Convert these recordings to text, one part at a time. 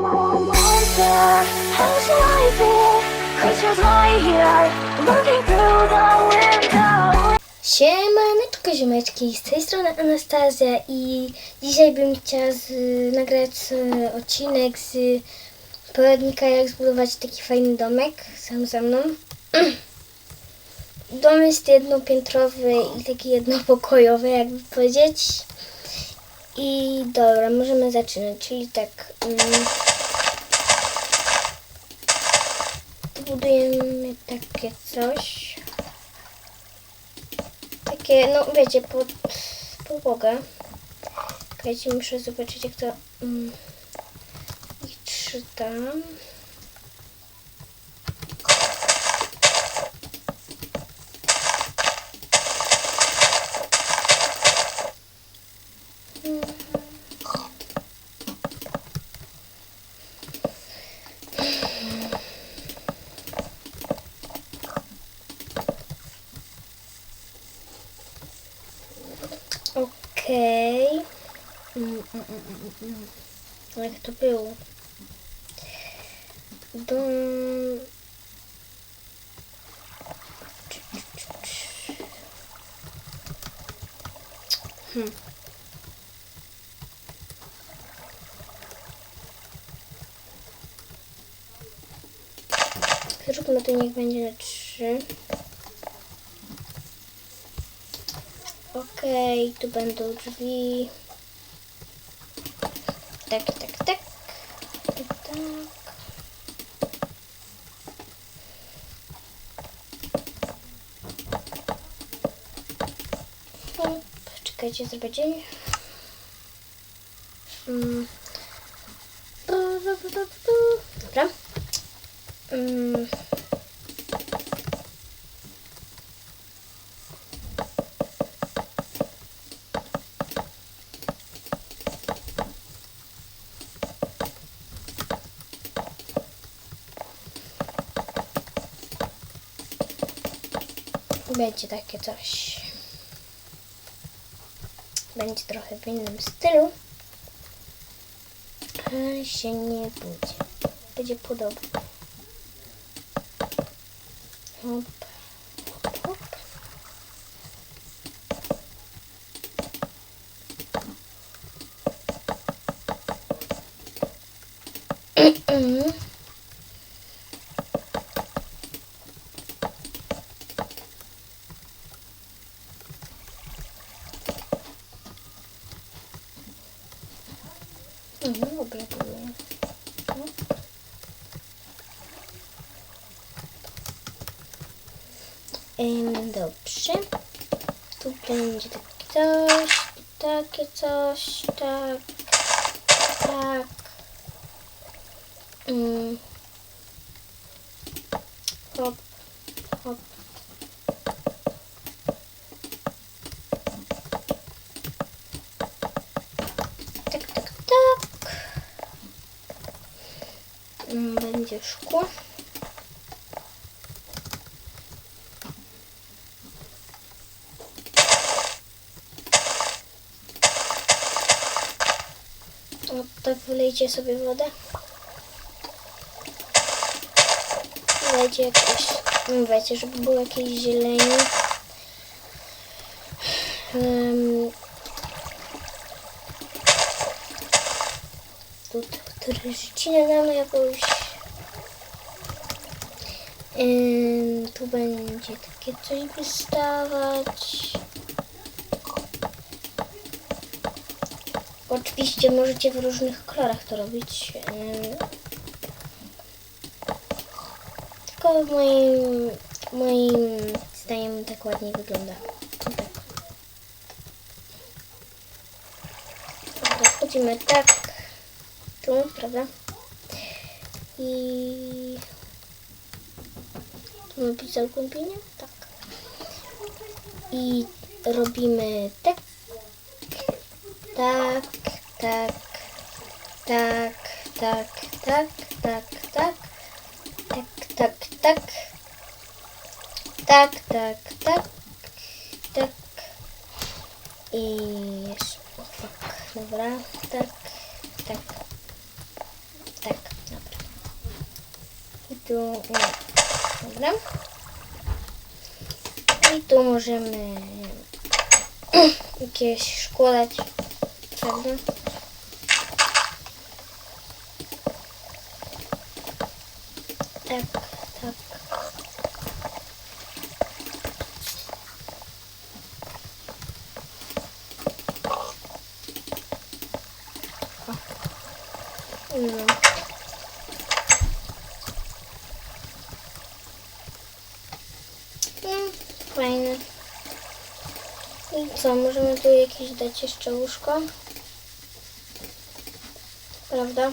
Wonder how shall I feel? Creatures lie here, looking through the window. Siemaneczko ziomeczki, z tej strony Anastazja i dzisiaj bym chciała z, nagrać e, odcinek z poradnika jak zbudować taki fajny domek sam ze mną. Dom jest jednopiętrowy i taki jednopokojowy jakby powiedzieć. I dobra, możemy zaczynać, czyli tak... Mm, budujemy takie coś takie, no wiecie, pod podłogę. Czekajcie, muszę zobaczyć jak to mm, i czytam. Okej. Mm, mm, mm, mm, mm. No Jak to było? Dom... Hmm. Zróbmy to niech będzie na trzy. Okej, tu będą drzwi. Tak, tak, tak. I tak. Hop, czekajcie, zrobię dzień. Mm. Dobra. Mm. Będzie takie coś. Będzie trochę w innym stylu. Ale się nie będzie. Będzie podobne. Hop, hop, hop. Lubię, lubię. Ym, Dobrze. Tu będzie takie coś, takie coś, tak, tak. Mm. Hop, hop. Tak, tak, tak. Mm, Będzie szkło. O, tak wylejcie sobie wodę. Wlejcie jakieś, no wiecie, żeby było jakieś zieleni. Um, tu trzcinę damy jakąś. Tu będzie takie coś wystawać. Oczywiście możecie w różnych kolorach to robić. Ym, tylko moim, moim zdaniem tak ładniej wygląda. Tak. Wchodzimy tak tu, prawda? I napisał głębienie? Tak. I robimy tak, tak, tak, tak, tak, tak, tak, tak, tak, tak, tak, tak, tak, tak, tak. I jeszcze, fuck, dobra, tak, tak, tak. tu... Nie. Dobra. I tu możemy jakieś szkolać, prawda? Tak, tak. No. Mm, fajne. I co, możemy tu jakieś dać jeszcze łóżko? Prawda?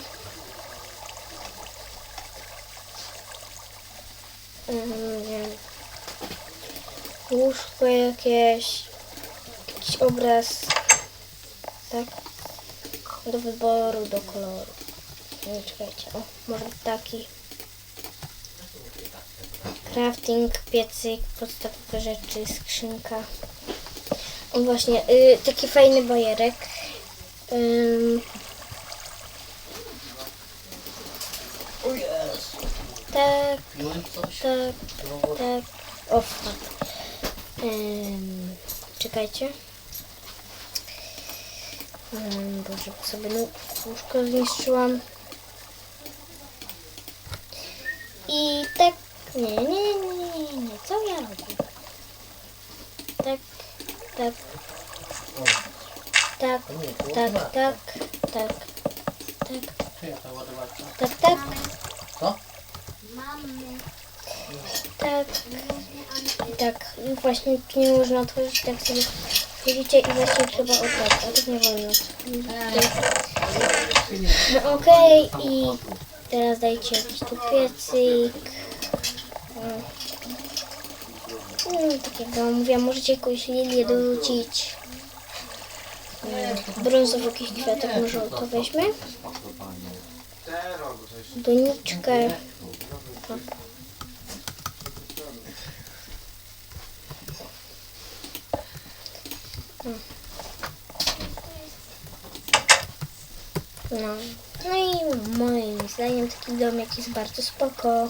Mm, nie wiem. Łóżko jakieś. Jakiś obraz. Tak? Do wyboru, do koloru. Nie, czekajcie. O, może taki. Crafting, piecyk, podstawowe rzeczy, skrzynka. O właśnie, y, taki fajny bajerek. Ym, O jest! tak, Piłem coś? tak, tak. O, fuck. Ym, czekajcie. Ym, Boże, sobie no, łóżko zniszczyłam. I tak, nie, nie, nie, nie, nie, nie, co ja robię? Tak, tak, tak, to to tak, tak, tak, tak, tak, tak, Co? tak, tak. I właśnie tu nie można otworzyć, tak sobie wchodzicie i właśnie trzeba oddać, a tak nie wolno. No okej i teraz dajcie jakiś tu piecyk. No, tak jak wam mówiłam, możecie jakąś lilię dorzucić. Mm, Brązowy jakiś kwiatek, może to weźmy. Doniczkę. No. no i moim zdaniem taki domek jest bardzo spoko.